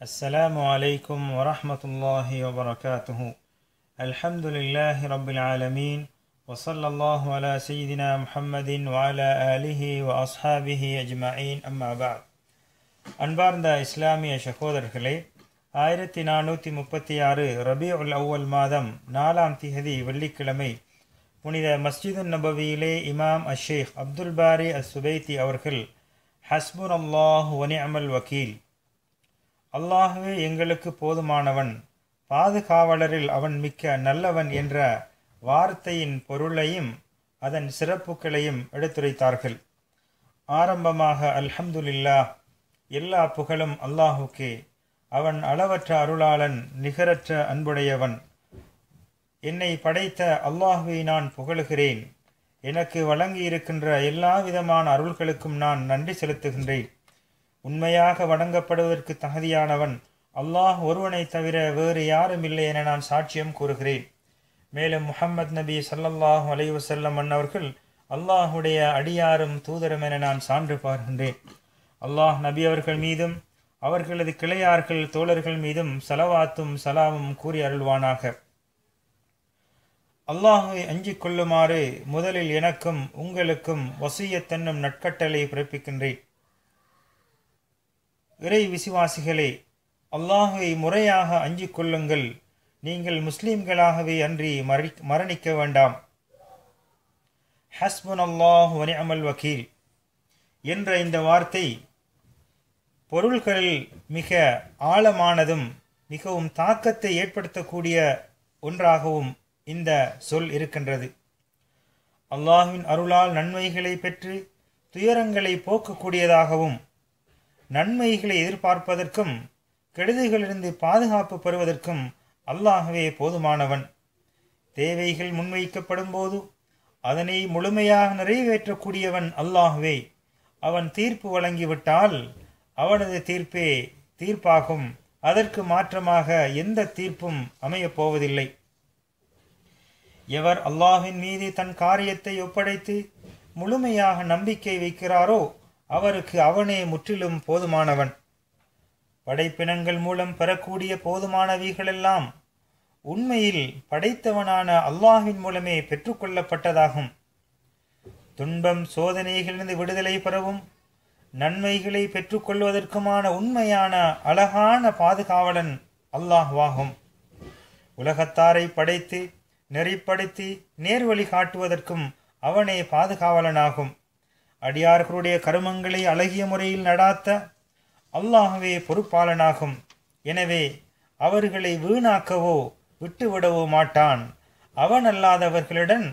السلام عليكم ورحمة الله وبركاته الحمد لله رب العالمين وصلى الله على سيدنا محمد وعلى آله وأصحابه أجمعين أما بعد அன்பார்ந்த இஸ்லாமிய சகோதரர்களே ஆயிரத்தி நானூற்றி முப்பத்தி ஆறு ரபியுல் அவ்வல் மாதம் நாலாம் திகதி வெள்ளிக்கிழமை புனித மஸ்ஜிது நபவியிலே இமாம் அஷேக் அப்துல் பாரி அஸ் சுபைத்தி அவர்கள் ஹஸ்புன் அல்லாஹ் வனிஅமல் வக்கீல் அல்லாஹுவே எங்களுக்கு போதுமானவன். பாதுகாவலரில் அவன் மிக்க நல்லவன் என்ற வார்த்தையின் பொருளையும் அதன் சிறப்புகளையும் எடுத்துரைத்தார்கள். ஆரம்பமாக அல்ஹம்துலில்லா எல்லா புகழும் அல்லாஹுக்கே. அவன் அளவற்ற அருளாளன் நிகரற்ற அன்புடையவன். என்னை படைத்த அல்லாஹுவை நான் புகழுகிறேன். எனக்கு வழங்கியிருக்கின்ற எல்லா விதமான அருள்களுக்கும் நான் நன்றி செலுத்துகின்றேன். உண்மையாக வணங்கப்படுவதற்கு தகுதியானவன். அல்லாஹ் ஒருவனை தவிர வேறு யாரும் இல்லை என நான் சாட்சியம் கூறுகிறேன். மேலும் முஹம்மது நபி சல்லல்லாஹு அலைஹி வஸல்லம் அன்னவர்கள் அல்லாஹுடைய அடியாரும் தூதரும் என நான் சான்று பார்கின்றேன் அல்லாஹ் நபி அவர்கள் மீதும் அவர்களது கிளையார்கள் தோழர்கள் மீதும் சலவாத்தும் சலாமும் கூறி அருள்வானாக. அல்லாஹை அஞ்சிக் கொள்ளுமாறு முதலில் எனக்கும் உங்களுக்கும் வசியத்தன்னும் நட்கட்டளை பிறப்பிக்கின்றேன். இறை விசுவாசிகளே அல்லாஹை முறையாக அஞ்சிக் கொள்ளுங்கள். நீங்கள் முஸ்லீம்களாகவே அன்றி மறி மரணிக்க வேண்டாம். ஹஸ்புன் அல்லாஹ் வனிஅமல் வக்கீல் என்ற இந்த வார்த்தை பொருள்களில் மிக ஆழமானதும் மிகவும் தாக்கத்தை ஏற்படுத்தக்கூடிய ஒன்றாகவும் இந்த சொல் இருக்கின்றது. அல்லாஹுவின் அருளால் நன்மைகளை பெற்று துயரங்களை போக்கக்கூடியதாகவும் நன்மைகளை எதிர்பார்ப்பதற்கும் கெடுதிகளிலிருந்து பாதுகாப்பு பெறுவதற்கும் அல்லாகவே போதுமானவன். தேவைகள் முன்வைக்கப்படும் போது அதனை முழுமையாக நிறைவேற்றக்கூடியவன் அல்லாகவே அவன் தீர்ப்பு வழங்கிவிட்டால் அவனது தீர்ப்பே தீர்ப்பாகும். அதற்கு மாற்றமாக எந்த தீர்ப்பும் அமையப் போவதில்லை. எவர் அல்லாஹின் மீது தன் காரியத்தை ஒப்படைத்து முழுமையாக நம்பிக்கை வைக்கிறாரோ அவருக்கு அவனே முற்றிலும் போதுமானவன். படைப்பினங்கள் மூலம் பெறக்கூடிய போதுமானவைகளெல்லாம் உண்மையில் படைத்தவனான அல்லாஹின் மூலமே பெற்றுக்கொள்ளப்பட்டதாகும். துன்பம் சோதனைகளிலிருந்து விடுதலை பெறவும் நன்மைகளை பெற்றுக்கொள்வதற்குமான உண்மையான அழகான பாதுகாவலன் அல்லாஹ்வாகும். உலகத்தாரை படைத்து நெறிப்படுத்தி நேர்வழி காட்டுவதற்கும் அவனே பாதுகாவலனாகும். அடியார்களுடைய கருமங்களை அழகிய முறையில் நடாத்த அல்லாஹவே பொறுப்பாளனாகும். எனவே அவர்களை வீணாக்கவோ விட்டுவிடவோ மாட்டான். அவன் அல்லாதவர்களிடம்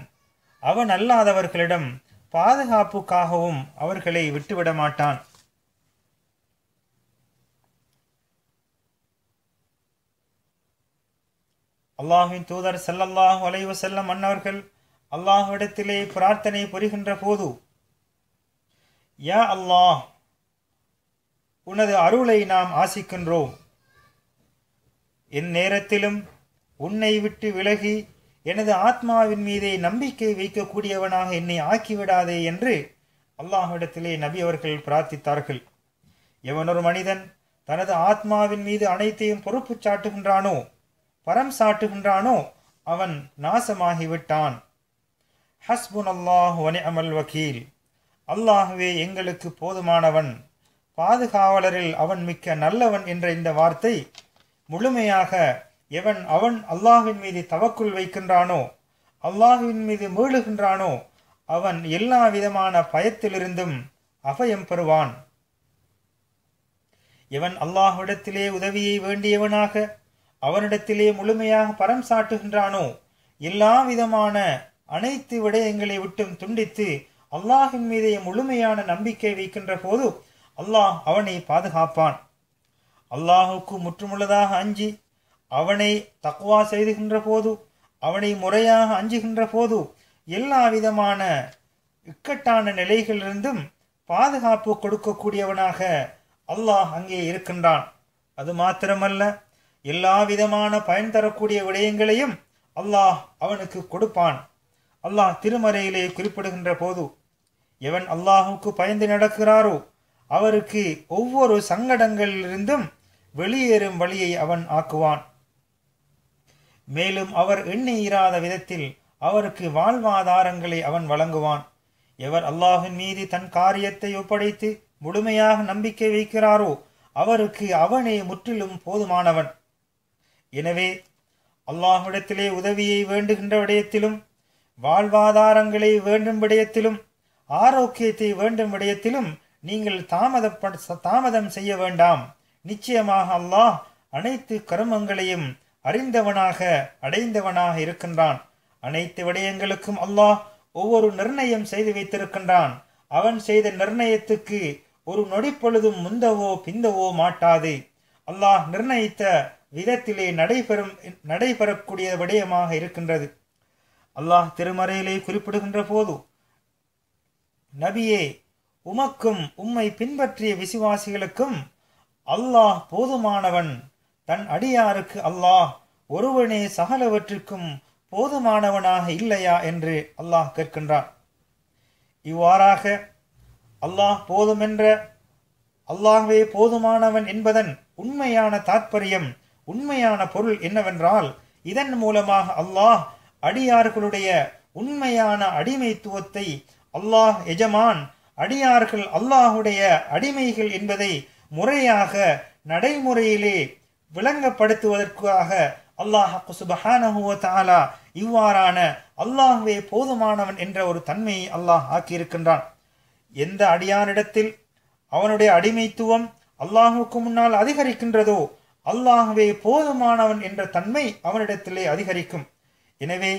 அவன் அல்லாதவர்களிடம் பாதுகாப்புக்காகவும் அவர்களை விட்டுவிட மாட்டான். அல்லாஹின் தூதர் செல்லல்லாஹ் வலைவு செல்லம் அன்னவர்கள் அல்லாஹ்விடத்திலே பிரார்த்தனை புரிகின்ற போது யா அல்லாஹ் உனது அருளை நாம் ஆசிக்கின்றோம். என் நேரத்திலும் உன்னை விட்டு விலகி எனது ஆத்மாவின் மீதே நம்பிக்கை வைக்கக்கூடியவனாக என்னை ஆக்கிவிடாதே என்று அல்லாஹ்விடத்திலே நபி அவர்கள் பிரார்த்தித்தார்கள். எவனொரு மனிதன் தனது ஆத்மாவின் மீது அனைத்தையும் பொறுப்பு சாட்டுகின்றானோ பரம் சாட்டுகின்றானோ அவன் நாசமாகிவிட்டான். ஹஸ்புன் அல்லாஹ் வனி அமல் வக்கீல் அல்லாஹுவே எங்களுக்கு போதுமானவன். பாதுகாவலரில் அவன் மிக்க நல்லவன் என்ற இந்த வார்த்தை முழுமையாக எவன் அவன் அல்லாஹின் மீது தவக்குள் வைக்கின்றானோ அல்லாஹுவின் மீது மீளுகின்றானோ அவன் எல்லா விதமான பயத்திலிருந்தும் அபயம் பெறுவான். எவன் அல்லாஹ்விடத்திலே உதவியை வேண்டியவனாக அவனிடத்திலே முழுமையாக பரம் சாட்டுகின்றானோ எல்லா விதமான அனைத்து விடயங்களை விட்டும் துண்டித்து அல்லாஹின் மீதே முழுமையான நம்பிக்கை வைக்கின்ற போது அல்லாஹ் அவனை பாதுகாப்பான். அல்லாஹுக்கு முற்றுமுள்ளதாக அஞ்சி அவனை தக்குவா செய்துகின்ற போது அவனை முறையாக அஞ்சுகின்ற போது எல்லா விதமான இக்கட்டான நிலைகளிலிருந்தும் பாதுகாப்பு கொடுக்கக்கூடியவனாக அல்லாஹ் அங்கே இருக்கின்றான். அது மாத்திரமல்ல எல்லா விதமான பயன் தரக்கூடிய விடயங்களையும் அல்லாஹ் அவனுக்கு கொடுப்பான். அல்லாஹ் திருமறையிலே குறிப்பிடுகின்ற போது எவன் அல்லாஹுக்கு பயந்து நடக்கிறாரோ அவருக்கு ஒவ்வொரு சங்கடங்களிலிருந்தும் வெளியேறும் வழியை அவன் ஆக்குவான். மேலும் அவர் எண்ணியிராத விதத்தில் அவருக்கு வாழ்வாதாரங்களை அவன் வழங்குவான். எவர் அல்லாஹின் மீது தன் காரியத்தை ஒப்படைத்து முழுமையாக நம்பிக்கை வைக்கிறாரோ அவருக்கு அவனே முற்றிலும் போதுமானவன். எனவே அல்லாஹ்விடத்திலே உதவியை வேண்டுகின்ற விடயத்திலும் வாழ்வாதாரங்களை வேண்டும் விடயத்திலும் ஆரோக்கியத்தை வேண்டும் விடயத்திலும் நீங்கள் தாமதப்ப தாமதம் செய்ய வேண்டாம். நிச்சயமாக அல்லாஹ் அனைத்து கர்மங்களையும் அறிந்தவனாக அடைந்தவனாக இருக்கின்றான். அனைத்து விடயங்களுக்கும் அல்லாஹ் ஒவ்வொரு நிர்ணயம் செய்து வைத்திருக்கின்றான். அவன் செய்த நிர்ணயத்துக்கு ஒரு நொடிப்பொழுதும் முந்தவோ பிந்தவோ மாட்டாது. அல்லாஹ் நிர்ணயித்த விதத்திலே நடைபெறும் நடைபெறக்கூடிய விடயமாக இருக்கின்றது. அல்லாஹ் திருமறையிலே குறிப்பிடுகின்ற போது நபியே உமக்கும் உம்மை பின்பற்றிய விசுவாசிகளுக்கும் அல்லாஹ் போதுமானவன். தன் அடியாருக்கு அல்லாஹ் ஒருவனே சகலவற்றுக்கும் போதுமானவனாக இல்லையா என்று அல்லாஹ் கேட்கின்றான். இவ்வாறாக அல்லாஹ் போதுமென்ற அல்லாஹ்வே போதுமானவன் என்பதன் உண்மையான தாற்பயம் உண்மையான பொருள் என்னவென்றால் இதன் மூலமாக அல்லாஹ் அடியார்களுடைய உண்மையான அடிமைத்துவத்தை அல்லாஹ் எஜமான் அடியார்கள் அல்லாஹுடைய அடிமைகள் என்பதை முறையாக நடைமுறையிலே விளங்கப்படுத்துவதற்காக அல்லாஹ் சுபஹானஹு இவ்வாறான அல்லாஹ்வே போதுமானவன் என்ற ஒரு தன்மையை அல்லாஹ் ஆக்கியிருக்கின்றான். எந்த அடியானிடத்தில் அவனுடைய அடிமைத்துவம் அல்லாஹுக்கு முன்னால் அதிகரிக்கின்றதோ அல்லாஹுவே போதுமானவன் என்ற தன்மை அவனிடத்திலே அதிகரிக்கும். எனவே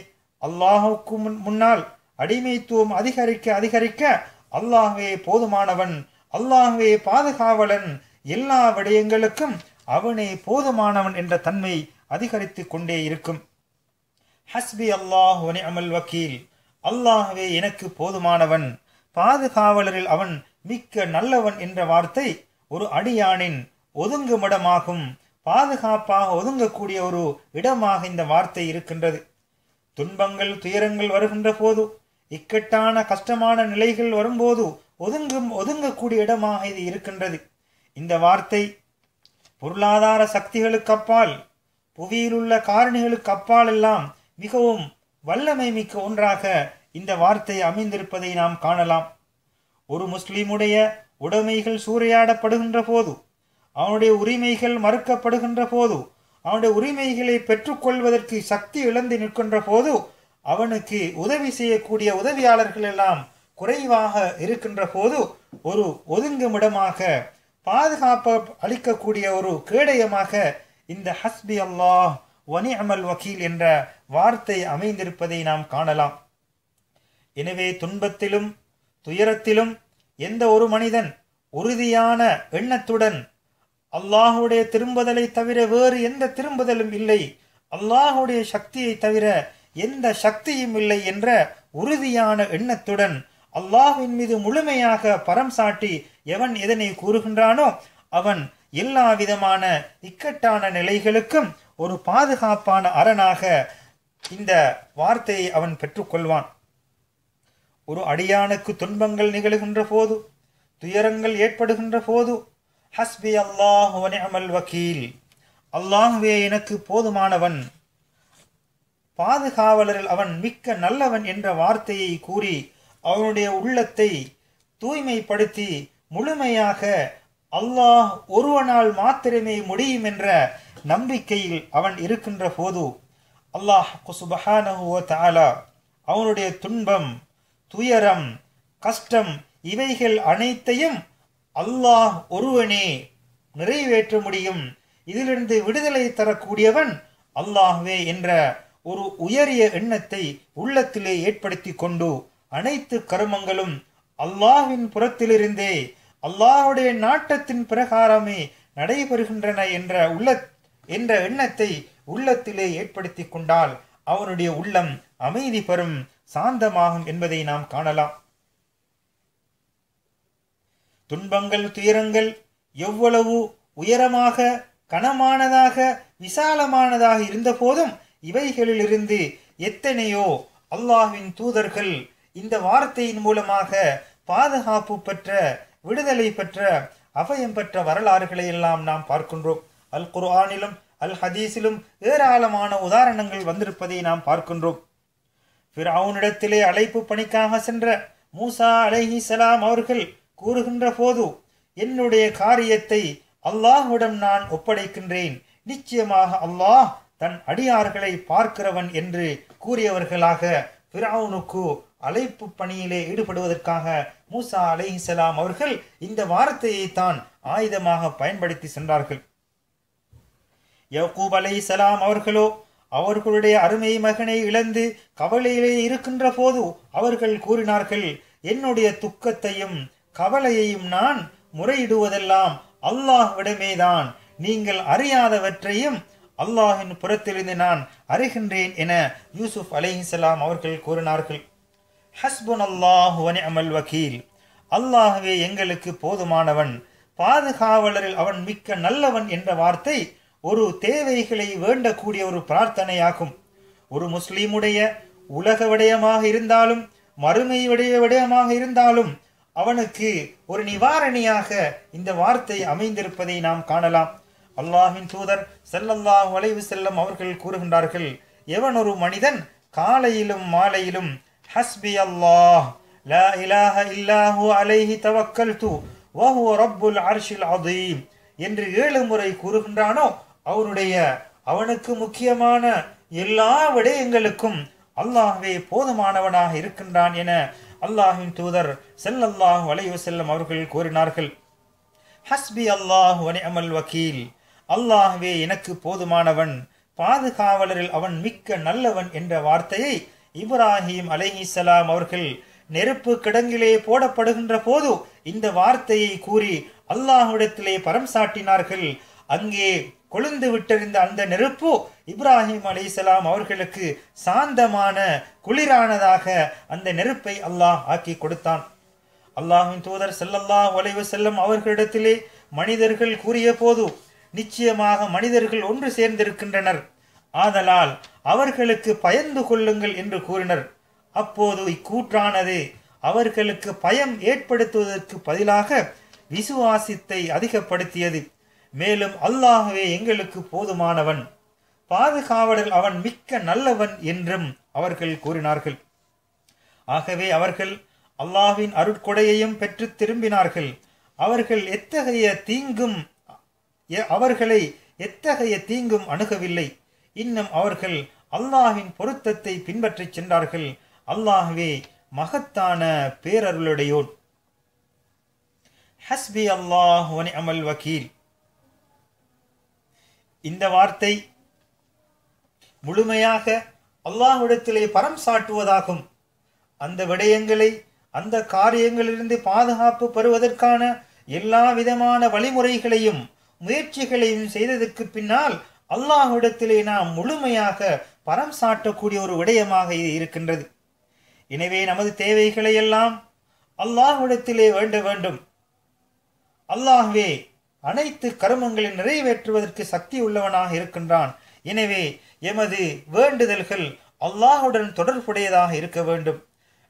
அல்லாஹுக்கு முன்னால் அடிமைத்துவம் அதிகரிக்க அதிகரிக்க அல்லாஹ்வே போதுமானவன் அல்லாஹ்வே பாதுகாவலன். எல்லா விடயங்களுக்கும் அவனே போதுமானவன் என்ற தன்மை அதிகரித்து கொண்டே இருக்கும். ஹஸ்பி அல்லாஹ் அமல் வக்கீல். அல்லாஹ்வே எனக்கு போதுமானவன். பாதுகாவலரில் அவன் மிக்க நல்லவன் என்ற வார்த்தை ஒரு அடியானின் ஒதுங்குமிடமாகும். பாதுகாப்பாக ஒதுங்கக்கூடிய ஒரு இடமாக இந்த வார்த்தை இருக்கின்றது. துன்பங்கள் துயரங்கள் வருகின்ற போது இக்கட்டான கஷ்டமான நிலைகள் வரும்போது ஒதுங்கும் ஒதுங்கக்கூடிய இடமாக இது இருக்கின்றது. இந்த வார்த்தை பொருளாதார சக்திகளுக்கு அப்பால் புவியிலுள்ள காரணிகளுக்கு அப்பால் எல்லாம் மிகவும் வல்லமை மிக்க ஒன்றாக இந்த வார்த்தை அமைந்திருப்பதை நாம் காணலாம். ஒரு முஸ்லீமுடைய உடைமைகள் சூறையாடப்படுகின்ற போது அவனுடைய உரிமைகள் மறுக்கப்படுகின்ற போது அவனுடைய உரிமைகளை பெற்றுக்கொள்வதற்கு சக்தி இழந்து நிற்கின்ற போது அவனுக்கு உதவி செய்யக்கூடிய உதவியாளர்கள் எல்லாம் குறைவாக இருக்கின்ற போது ஒரு ஒதுங்குமிடமாக பாதுகாப்பு அளிக்கக்கூடிய ஒரு கேடயமாக இந்த ஹஸ்பி அல்லாஹ் வனி அமல் வக்கீல் என்ற வார்த்தை அமைந்திருப்பதை நாம் காணலாம். எனவே துன்பத்திலும் துயரத்திலும் எந்த ஒரு மனிதன் உறுதியான எண்ணத்துடன் அல்லாஹுடைய திரும்புதலை தவிர வேறு எந்த திரும்புதலும் இல்லை. அல்லாஹுடைய சக்தியை தவிர எந்த சக்தியும் இல்லை என்ற உறுதியான எண்ணத்துடன் அல்லாஹின் மீது முழுமையாக பரம் சாட்டி எவன் எதனை கூறுகின்றானோ அவன் எல்லா விதமான இக்கட்டான நிலைகளுக்கும் ஒரு பாதுகாப்பான அரணாக இந்த வார்த்தையை அவன் பெற்றுக்கொள்வான். ஒரு அடியானுக்கு துன்பங்கள் நிகழுகின்ற போது துயரங்கள் ஏற்படுகின்ற போது ஹஸ்பி அல்லாஹ் அமல் வக்கீல். அல்லாஹ்வே எனக்கு போதுமானவன். பாதுகாவலரில் அவன் மிக்க நல்லவன் என்ற வார்த்தையை கூறி அவனுடைய உள்ளத்தை தூய்மைப்படுத்தி முழுமையாக அல்லாஹ் ஒருவனால் மாத்திரமே முடியும் என்ற நம்பிக்கையில் அவன் இருக்கின்ற போது அல்லாஹ் சுபஹானஹுவ தாலா அவனுடைய துன்பம் துயரம் கஷ்டம் இவைகள் அனைத்தையும் அல்லாஹ் ஒருவனே நிறைவேற்ற முடியும். இதிலிருந்து விடுதலை தரக்கூடியவன் அல்லாஹ்வே என்ற ஒரு உயரிய எண்ணத்தை உள்ளத்திலே ஏற்படுத்தி கொண்டு அனைத்து கருமங்களும் அல்லாஹ்வின் புறத்திலிருந்தே அல்லாஹுடைய நாட்டத்தின் பிரகாரமே நடைபெறுகின்றன என்ற உள்ள என்ற எண்ணத்தை உள்ளத்திலே ஏற்படுத்தி கொண்டால் அவனுடைய உள்ளம் அமைதி பெறும் சாந்தமாகும் என்பதை நாம் காணலாம். துன்பங்கள் துயரங்கள் எவ்வளவு உயரமாக கனமானதாக விசாலமானதாக இருந்த போதும் இவைகளிலிருந்து எத்தனையோ அல்லாஹ்வின் தூதர்கள் இந்த வார்த்தையின் மூலமாக பாதுகாப்பு பெற்ற விடுதலை பெற்ற அபயம் பெற்ற வரலாறுகளை எல்லாம் நாம் பார்க்கின்றோம். அல் குர்ஆனிலும் அல் ஹதீஸிலும் ஏராளமான உதாரணங்கள் வந்திருப்பதை நாம் பார்க்கின்றோம். ஃபிரௌனிடத்திலே அழைப்பு பணிக்காக சென்ற மூசா அலைஹிசலாம் அவர்கள் கூறுகின்ற போது என்னுடைய காரியத்தை அல்லாஹுடன் நான் ஒப்படைக்கின்றேன். நிச்சயமாக அல்லாஹ் தன் அடியார்களை பார்க்கிறவன் என்று கூறியவர்களாக பிராவுனுக்கு அழைப்பு பணியிலே ஈடுபடுவதற்காக மூசா அலைஹிசலாம் அவர்கள் இந்த வார்த்தையை தான் ஆயுதமாக பயன்படுத்தி சென்றார்கள். யக்கூப் சலாம் அவர்களோ அவர்களுடைய அருமை மகனை இழந்து கவலையிலே இருக்கின்ற போது அவர்கள் கூறினார்கள் என்னுடைய துக்கத்தையும் கவலையையும் நான் முறையிடுவதெல்லாம் அல்லாஹ்விடமேதான். நீங்கள் அறியாதவற்றையும் அல்லாஹின் புறத்திலிருந்து நான் அறிகின்றேன் என யூசுப் அலிஹிசலாம் அவர்கள் கூறினார்கள். ஹஸ்புன் அல்லாஹு அமல் வக்கீல் அல்லாஹுவே எங்களுக்கு போதுமானவன். பாதுகாவலரில் அவன் மிக்க நல்லவன் என்ற வார்த்தை ஒரு தேவைகளை வேண்டக்கூடிய ஒரு பிரார்த்தனையாகும். ஒரு முஸ்லீமுடைய உலக விடயமாக இருந்தாலும் மறுமை விடய விடயமாக இருந்தாலும் அவனுக்கு ஒரு நிவாரணியாக இந்த வார்த்தை அமைந்திருப்பதை நாம் காணலாம். அல்லாஹின் தூதர் செல்லல்லாஹ் வளைவு செல்லம் அவர்கள் கூறுகின்றார்கள் எவன் ஒரு மனிதன் காலையிலும் மாலையிலும் ஹஸ்பி அல்லாஹ் லா இலாஹ இல்லாஹு அலைஹி தவக்கல்து வஹு ரப்புல் அர்ஷில் அதீம் என்று ஏழு முறை கூறுகின்றானோ அவனுடைய அவனுக்கு முக்கியமான எல்லா விடயங்களுக்கும் அல்லாஹ்வே போதுமானவனாக இருக்கின்றான் என அல்லாஹின் தூதர் செல்லல்லாஹ் வளைவு செல்லம் அவர்கள் கூறினார்கள். ஹஸ்பி அல்லாஹ் அமல் வக்கீல் அல்லாஹ்வே எனக்கு போதுமானவன். பாதுகாவலரில் அவன் மிக்க நல்லவன் என்ற வார்த்தையை இப்ராஹிம் அலைஹிசலாம் அவர்கள் நெருப்பு கிடங்கிலே போடப்படுகின்ற போது இந்த வார்த்தையை கூறி அல்லாஹ்விடத்திலே பரம் சாட்டினார்கள். அங்கே கொழுந்து விட்டிருந்த அந்த நெருப்பு இப்ராஹிம் அலிசலாம் அவர்களுக்கு சாந்தமான குளிரானதாக அந்த நெருப்பை அல்லாஹ் ஆக்கி கொடுத்தான். அல்லாஹின் தூதர் செல்லல்லாஹ் ஒலைவு செல்லும் அவர்களிடத்திலே மனிதர்கள் கூறிய போது நிச்சயமாக மனிதர்கள் ஒன்று சேர்ந்திருக்கின்றனர். ஆதலால் அவர்களுக்கு பயந்து கொள்ளுங்கள் என்று கூறினர். அப்போது இக்கூற்றானது அவர்களுக்கு பயம் ஏற்படுத்துவதற்கு பதிலாக விசுவாசித்தை அதிகப்படுத்தியது. மேலும் அல்லாஹுவே எங்களுக்கு போதுமானவன். பாதுகாவலர் அவன் மிக்க நல்லவன் என்றும் அவர்கள் கூறினார்கள். ஆகவே அவர்கள் அல்லாஹ்வின் அருட்கொடையையும் பெற்று திரும்பினார்கள். அவர்கள் எத்தகைய தீங்கும் அவர்களை எத்தகைய தீங்கும் அணுகவில்லை. இன்னும் அவர்கள் அல்லாஹின் பொருத்தத்தை பின்பற்றிச் சென்றார்கள். அல்லாஹ்வே மகத்தான பேரருளுடையோன். ஹஸ்பி அல்லாஹ் அமல் வக்கீல் இந்த வார்த்தை முழுமையாக அல்லாஹ்விடத்திலே பரம் சாட்டுவதாகும். அந்த விடயங்களை அந்த காரியங்களிலிருந்து பாதுகாப்பு பெறுவதற்கான எல்லா விதமான வழிமுறைகளையும் முயற்சிகளையும் செய்ததற்கு பின்னால் அல்லாஹ்விடத்திலே நாம் முழுமையாக பரம் சாட்டக்கூடிய ஒரு விடயமாக இது இருக்கின்றது. எனவே நமது தேவைகளை எல்லாம் அல்லாஹ்விடத்திலே வேண்ட வேண்டும். அல்லாஹ்வே அனைத்து கருமங்களை நிறைவேற்றுவதற்கு சக்தி உள்ளவனாக இருக்கின்றான். எனவே எமது வேண்டுதல்கள் அல்லாஹுடன் தொடர்புடையதாக இருக்க வேண்டும்.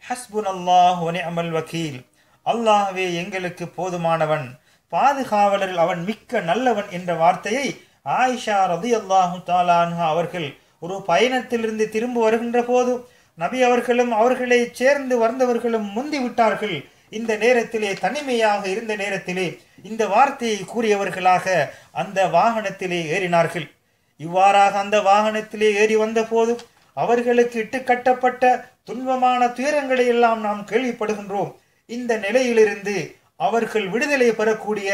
ஹஸ்புன் அல்லாஹ் அமல் வக்கீல் அல்லாஹ்வே எங்களுக்கு போதுமானவன். பாதுகாவலரில் அவன் மிக்க நல்லவன் என்ற வார்த்தையை ஆயிஷா ரதி அல்லாஹு தாலான்ஹா அவர்கள் ஒரு பயணத்திலிருந்து திரும்ப வருகின்ற போது நபி அவர்களும் அவர்களை சேர்ந்து வந்தவர்களும் முந்தி விட்டார்கள். இந்த நேரத்திலே தனிமையாக இருந்த நேரத்திலே இந்த வார்த்தையை கூறியவர்களாக அந்த வாகனத்திலே ஏறினார்கள். இவ்வாறாக அந்த வாகனத்திலே ஏறி வந்த போது அவர்களுக்கு இட்டு கட்டப்பட்ட துன்பமான துயரங்களை எல்லாம் நாம் கேள்விப்படுகின்றோம். இந்த நிலையிலிருந்து அவர்கள் விடுதலை பெறக்கூடிய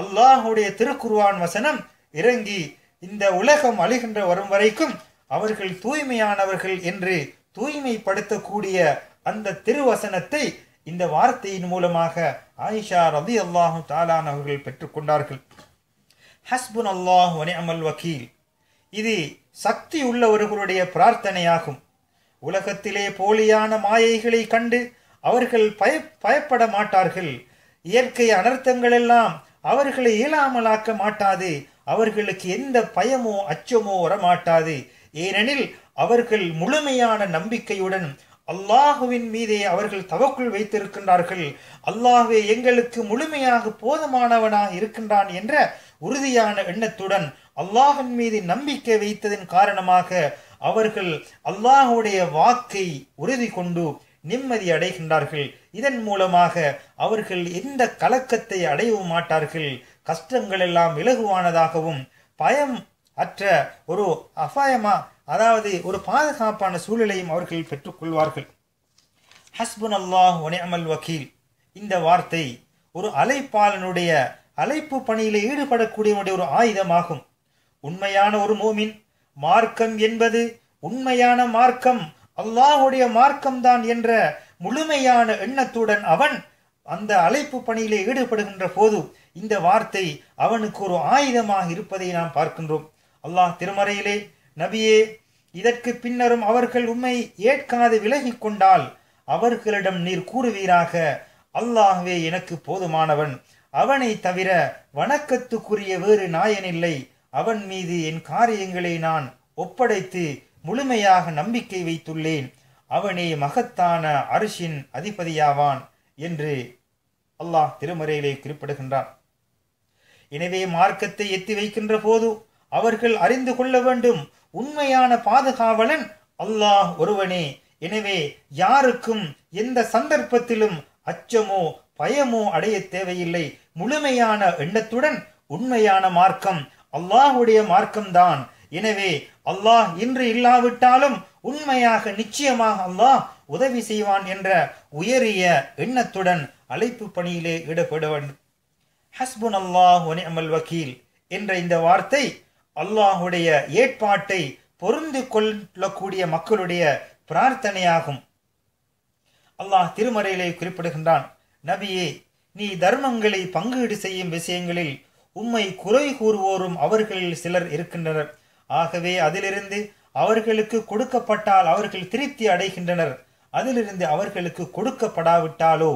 அல்லாஹுடைய திருக்குர்வான் வசனம் இறங்கி இந்த உலகம் அழிகின்ற வரும் வரைக்கும் அவர்கள் தூய்மையானவர்கள் என்று தூய்மைப்படுத்தக்கூடிய அந்த திருவசனத்தை இந்த வார்த்தையின் மூலமாக ஆயிஷா ரதி அல்லாஹு தாலான் அவர்கள் பெற்றுக்கொண்டார்கள் ஹஸ்புன் அல்லாஹ் அமல் வக்கீல். இது சக்தி உள்ளவர்களுடைய பிரார்த்தனையாகும். உலகத்திலே போலியான மாயைகளை கண்டு அவர்கள் பய பயப்பட மாட்டார்கள். இயற்கை அனர்த்தங்கள் எல்லாம் அவர்களை இயலாமலாக்க மாட்டாது. அவர்களுக்கு எந்த பயமோ அச்சமோ வரமாட்டாது. ஏனெனில் அவர்கள் முழுமையான நம்பிக்கையுடன் அல்லாஹுவின் மீதே அவர்கள் தவக்குள் வைத்திருக்கின்றார்கள். அல்லாஹுவே எங்களுக்கு முழுமையாக போதுமானவனாக இருக்கின்றான் என்ற உறுதியான எண்ணத்துடன் அல்லாஹின் மீது நம்பிக்கை வைத்ததன் காரணமாக அவர்கள் அல்லாஹுடைய வாக்கை உறுதி கொண்டு நிம்மதி அடைகின்றார்கள். இதன் மூலமாக அவர்கள் எந்த கலக்கத்தை அடையவும் மாட்டார்கள். கஷ்டங்கள் எல்லாம் இலகுவானதாகவும் பயம் அற்ற ஒரு அபாயமா அதாவது ஒரு பாதுகாப்பான சூழலையும் அவர்கள் பெற்றுக்கொள்வார்கள். ஹஸ்புன் அல்லாஹ் ஒனேமல் வக்கீல் இந்த வார்த்தை ஒரு அலைப்பாளனுடைய அழைப்பு பணியில் ஈடுபடக்கூடியவனுடைய ஒரு ஆயுதமாகும். உண்மையான ஒரு மோமின் மார்க்கம் என்பது உண்மையான மார்க்கம். அல்லாஹுடைய மார்க்கம்தான் என்ற முழுமையான எண்ணத்துடன் அவன் அந்த அழைப்பு பணியிலே ஈடுபடுகின்ற போது இந்த வார்த்தை அவனுக்கு ஒரு ஆயுதமாக இருப்பதை நாம் பார்க்கின்றோம். அல்லாஹ் திருமறையிலே நபியே இதற்கு பின்னரும் அவர்கள் உண்மை ஏற்காது விலகி கொண்டால் அவர்களிடம் நீர் கூறுவீராக. அல்லாஹ்வே எனக்கு போதுமானவன். அவனை தவிர வணக்கத்துக்குரிய வேறு நாயனில்லை அவன் மீது என் காரியங்களை நான் ஒப்படைத்து முழுமையாக நம்பிக்கை வைத்துள்ளேன். அவனே மகத்தான அரிசின் அதிபதியாவான் என்று அல்லாஹ் திருமறையிலே குறிப்பிடுகின்றான். எனவே மார்க்கத்தை எத்தி வைக்கின்ற போது அவர்கள் அறிந்து கொள்ள வேண்டும் உண்மையான பாதுகாவலன் அல்லாஹ் ஒருவனே. எனவே யாருக்கும் எந்த சந்தர்ப்பத்திலும் அச்சமோ பயமோ அடைய தேவையில்லை. முழுமையான எண்ணத்துடன் உண்மையான மார்க்கம் அல்லாஹுடைய மார்க்கம்தான். எனவே அல்லாஹ் இன்று இல்லாவிட்டாலும் உண்மையாக நிச்சயமாக அல்லாஹ் உதவி செய்வான் என்ற உயரிய எண்ணத்துடன் அழைப்பு பணியிலே ஈடுபடுவன். ஹஸ்புன் அல்லாஹ் அமல் வக்கீல் என்ற இந்த வார்த்தை அல்லாஹுடைய ஏற்பாட்டை பொருந்து கொள்ளக்கூடிய மக்களுடைய பிரார்த்தனையாகும். அல்லாஹ் திருமறையிலே குறிப்பிடுகின்றான் நபியே நீ தர்மங்களை பங்கீடு செய்யும் விஷயங்களில் உம்மை குறை கூறுவோரும் அவர்களில் சிலர் இருக்கின்றனர். ஆகவே அதிலிருந்து அவர்களுக்கு கொடுக்கப்பட்டால் அவர்கள் திருப்தி அடைகின்றனர். அதிலிருந்து அவர்களுக்கு கொடுக்கப்படாவிட்டாலோ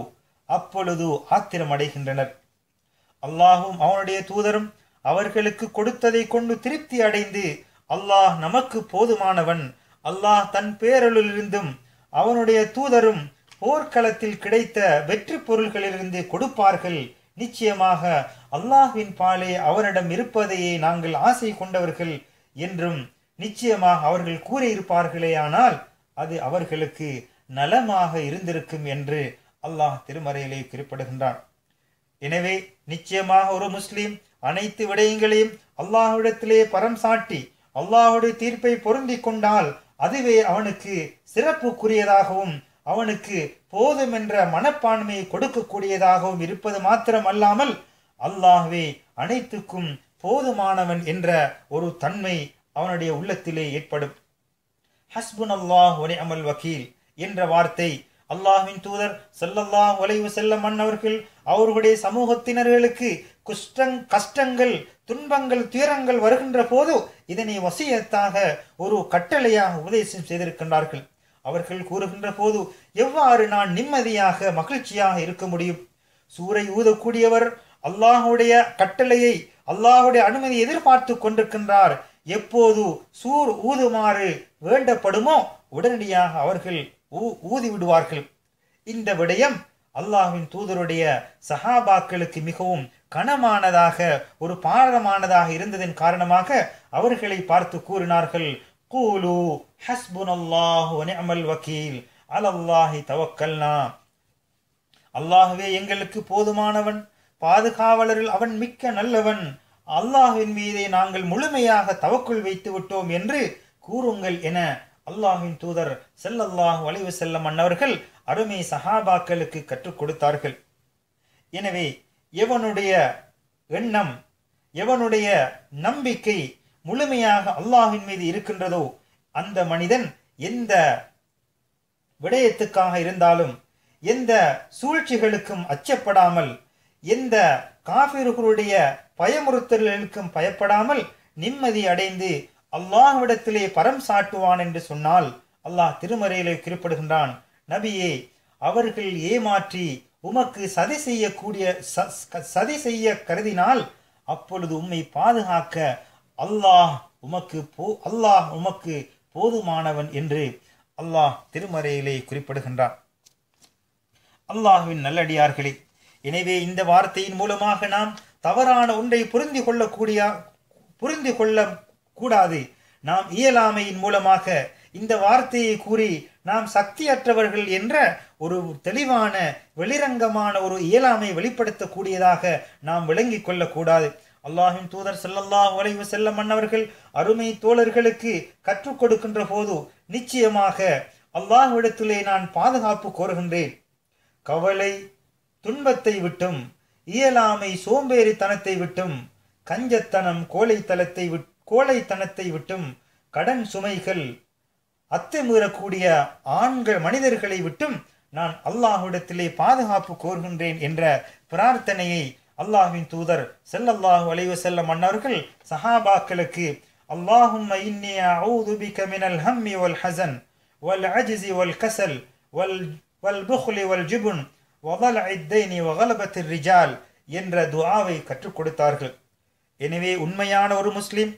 அப்பொழுது ஆத்திரம் அடைகின்றனர். அல்லாஹும் அவனுடைய தூதரும் அவர்களுக்கு கொடுத்ததை கொண்டு திருப்தி அடைந்து அல்லாஹ் நமக்கு போதுமானவன். அல்லாஹ் தன் பேரலிலிருந்தும் அவனுடைய தூதரும் போர்க்களத்தில் கிடைத்த வெற்றி பொருள்களிலிருந்து கொடுப்பார்கள். நிச்சயமாக அல்லாஹ்வின் பாலே அவனிடம் இருப்பதையே நாங்கள் ஆசை கொண்டவர்கள். என்றும் நிச்சயமாக அவர்கள் கூறியிருப்பார்களேயானால் அது அவர்களுக்கு நலமாக இருந்திருக்கும் என்று அல்லாஹ் திருமறையிலே குறிப்பிடுகின்றான். எனவே நிச்சயமாக ஒரு முஸ்லீம் அனைத்து விடயங்களையும் அல்லாஹ்விடத்திலே பரம் சாட்டி அல்லாஹுடைய தீர்ப்பை பொருந்திக் கொண்டால் அதுவே அவனுக்கு சிறப்புக்குரியதாகவும் அவனுக்கு போதும் என்ற மனப்பான்மையை கொடுக்கக்கூடியதாகவும் இருப்பது மாத்திரம் அல்லாமல் அல்லாஹ்வே அனைத்துக்கும் போதுமானவன் என்ற ஒரு தன்மை அவனுடைய உள்ளத்திலே ஏற்படும். ஹஸ்புன் அல்லாஹ் ஒரே அமல் வக்கீல் என்ற வார்த்தை அல்லாஹ்வின் தூதர் ஸல்லல்லாஹு அலைஹி வஸல்லம் மன்னவர்கள் அவர்களுடைய சமூகத்தினர்களுக்கு குஷ்டங் கஷ்டங்கள் துன்பங்கள் துயரங்கள் வருகின்ற போது இதனை வசியத்தாக ஒரு கட்டளையாக உபதேசம் செய்திருக்கின்றார்கள். அவர்கள் கூறுகின்ற போது எவ்வாறு நான் நிம்மதியாக மகிழ்ச்சியாக இருக்க முடியும்? சூறை ஊதக்கூடியவர் அல்லாஹுடைய கட்டளையை அல்லாஹுடைய அனுமதி எதிர்பார்த்து கொண்டிருக்கின்றார். எப்போது சூர் ஊதுமாறு வேண்டப்படுமோ உடனடியாக அவர்கள் ஊ- ஊதி விடுவார்கள். இந்த விடயம் அல்லாஹ்வின் தூதருடைய சஹாபாக்களுக்கு மிகவும் கனமானதாக ஒரு பாரமானதாக இருந்ததன் காரணமாக அவர்களை பார்த்து கூறினார்கள். கூலு ஹஸ்புனல்லாஹு வ நிஅமல் வக்கீல். அலல்லாஹி தவக்கல்னா. அல்லாஹுவே எங்களுக்கு போதுமானவன். பாதுகாவலரில் அவன் மிக்க நல்லவன். அல்லாஹின் மீதே நாங்கள் முழுமையாக தவக்குள் வைத்து விட்டோம் என்று கூறுங்கள் என அல்லாஹின் தூதர் செல்லல்லாஹ் வளைவு செல்ல மன்னவர்கள் அருமை சஹாபாக்களுக்கு கற்றுக் கொடுத்தார்கள். எனவே எவனுடைய எண்ணம் எவனுடைய நம்பிக்கை முழுமையாக அல்லாஹின் மீது இருக்கின்றதோ அந்த மனிதன் எந்த விடயத்துக்காக இருந்தாலும் எந்த சூழ்ச்சிகளுக்கும் அச்சப்படாமல் இந்த காபிர்களுடைய பயமுறுத்தல்களுக்கும் பயப்படாமல் நிம்மதி அடைந்து அல்லாஹ்விடத்திலே பரம் சாட்டுவான் என்று சொன்னால் அல்லாஹ் திருமறையிலே குறிப்பிடுகின்றான் நபியே அவர்கள் ஏமாற்றி உமக்கு சதி செய்யக்கூடிய ச- சதி செய்ய கருதினால் அப்பொழுது உம்மை பாதுகாக்க அல்லாஹ் உமக்கு போ அல்லாஹ் உமக்கு போதுமானவன் என்று அல்லாஹ் திருமறையிலே குறிப்பிடுகின்றான். அல்லாஹ்வின் நல்லடியார்களே எனவே இந்த வார்த்தையின் மூலமாக நாம் தவறான ஒன்றை புரிந்து கொள்ளக்கூடிய புரிந்து கொள்ள கூடாது. நாம் இயலாமையின் மூலமாக இந்த வார்த்தையை கூறி நாம் சக்தியற்றவர்கள் என்ற ஒரு தெளிவான வெளிரங்கமான ஒரு இயலாமை வெளிப்படுத்தக்கூடியதாக நாம் விளங்கிக் கொள்ளக்கூடாது. அல்லாஹின் தூதர் செல்லல்லா அலைஹி செல்ல மன்னவர்கள் அருமை தோழர்களுக்கு கற்றுக் கொடுக்கின்ற போது நிச்சயமாக அல்லாஹ்விடத்திலே நான் பாதுகாப்பு கோருகின்றேன். கவலை துன்பத்தை விட்டும் இயலாமை சோம்பேறித்தனத்தை விட்டும் கஞ்சத்தனம் கோழைத்தலத்தை விட் கோழைத்தனத்தை விட்டும் கடன் சுமைகள் அத்துமீறக்கூடிய ஆண்கள் மனிதர்களை விட்டும் நான் அல்லாஹுடத்திலே பாதுகாப்பு கோருகின்றேன் என்ற பிரார்த்தனையை அல்லாஹின் தூதர் செல்லல்லாஹு அலைவு செல்ல மன்னர்கள் சஹாபாக்களுக்கு அல்லாஹும் மினல் ஹம்மி வல் ஹசன் வல் அஜிசி வல் கசல் வல் வல் புஹ்லி வல் ஜிபுன் வகல் ஐத்தைனி வகலபத்து ரிஜால் என்ற துவாவை கற்றுக் கொடுத்தார்கள். எனவே உண்மையான ஒரு முஸ்லிம்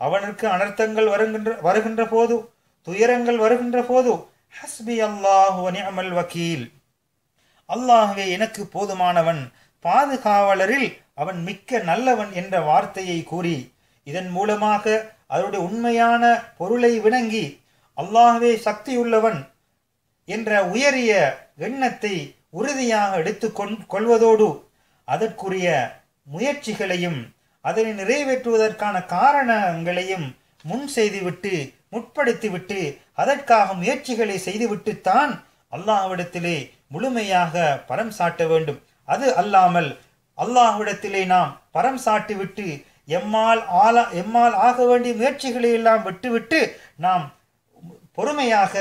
அவனுக்கு அனர்த்தங்கள் வருகின்ற வருகின்ற போது துயரங்கள் வருகின்ற போது ஹஸ்பி அல்லாஹ் அமல் வக்கீல் அல்லாஹுவே எனக்கு போதுமானவன். பாதுகாவலரில் அவன் மிக்க நல்லவன் என்ற வார்த்தையை கூறி இதன் மூலமாக அவருடைய உண்மையான பொருளை விளங்கி அல்லாஹுவே சக்தியுள்ளவன் என்ற உயரிய எண்ணத்தை உறுதியாக எடுத்து கொள்வதோடு அதற்குரிய முயற்சிகளையும் அதனை நிறைவேற்றுவதற்கான காரணங்களையும் முன் செய்துவிட்டு முற்படுத்திவிட்டு அதற்காக முயற்சிகளை செய்துவிட்டுத்தான் அல்லாஹ்விடத்திலே முழுமையாக பரம் சாட்ட வேண்டும். அது அல்லாமல் அல்லாஹ்விடத்திலே நாம் பரம் சாட்டிவிட்டு எம்மால் ஆல எம்மால் ஆக வேண்டிய முயற்சிகளை எல்லாம் விட்டுவிட்டு நாம் பொறுமையாக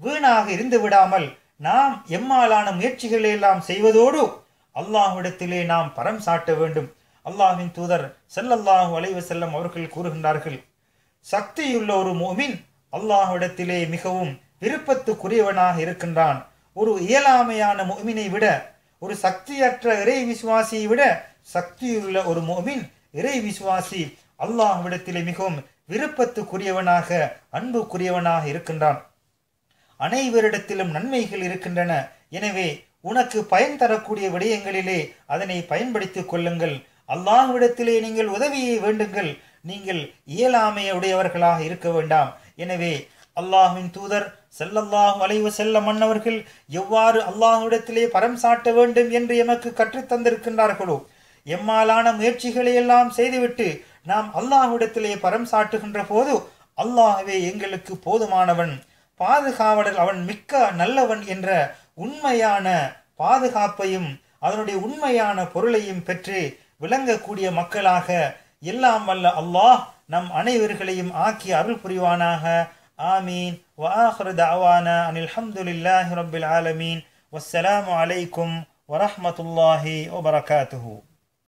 வீணாக இருந்து விடாமல் நாம் எம்மாலான முயற்சிகளை எல்லாம் செய்வதோடு அல்லாஹ்விடத்திலே நாம் பரம் சாட்ட வேண்டும். அல்லாஹ்வின் தூதர் செல்லல்லாஹு அலைஹி செல்லம் அவர்கள் கூறுகின்றார்கள் சக்தியுள்ள ஒரு மோமின் அல்லாஹ்விடத்திலே மிகவும் விருப்பத்துக்குரியவனாக இருக்கின்றான். ஒரு இயலாமையான மோமினை விட ஒரு சக்தியற்ற இறை விசுவாசியை விட சக்தியுள்ள ஒரு மோமின் இறை விசுவாசி அல்லாஹ்விடத்திலே மிகவும் விருப்பத்துக்குரியவனாக அன்புக்குரியவனாக இருக்கின்றான். அனைவரிடத்திலும் நன்மைகள் இருக்கின்றன. எனவே உனக்கு பயன் தரக்கூடிய விடயங்களிலே அதனை பயன்படுத்திக் கொள்ளுங்கள். அல்லாஹ்விடத்திலே நீங்கள் உதவியை வேண்டுங்கள். நீங்கள் இயலாமையுடையவர்களாக இருக்க வேண்டாம். எனவே அல்லாஹ்வின் தூதர் செல்லல்லாஹ் வளைவு செல்ல மன்னவர்கள் எவ்வாறு அல்லாஹ்விடத்திலே பரம் சாட்ட வேண்டும் என்று எமக்கு கற்றுத் தந்திருக்கின்றார்களோ எம்மாலான முயற்சிகளை எல்லாம் செய்துவிட்டு நாம் அல்லாஹ்விடத்திலே பரம் சாட்டுகின்ற போது அல்லாஹ்வே எங்களுக்கு போதுமானவன். பாதுகாவலர் அவன் மிக்க நல்லவன் என்ற உண்மையான பாதுகாப்பையும் அதனுடைய உண்மையான பொருளையும் பெற்று விளங்கக்கூடிய மக்களாக எல்லாம் வல்ல அல்லாஹ் நம் அனைவர்களையும் ஆக்கி அருள் புரிவானாக ஆமீன் وآخر دعوانا أن الحمد لله رب العالمين والسلام عليكم ورحمة الله وبركاته